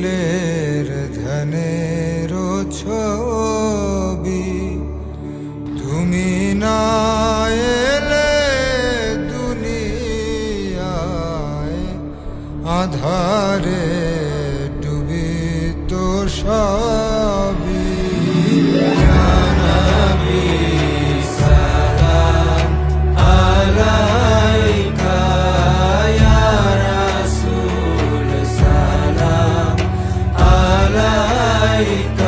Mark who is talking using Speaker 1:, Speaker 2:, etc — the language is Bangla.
Speaker 1: ফুলের ধনের ছবি। তুমি না এলে দুনিয়ায় আধারে ডুবি তো সব Mary.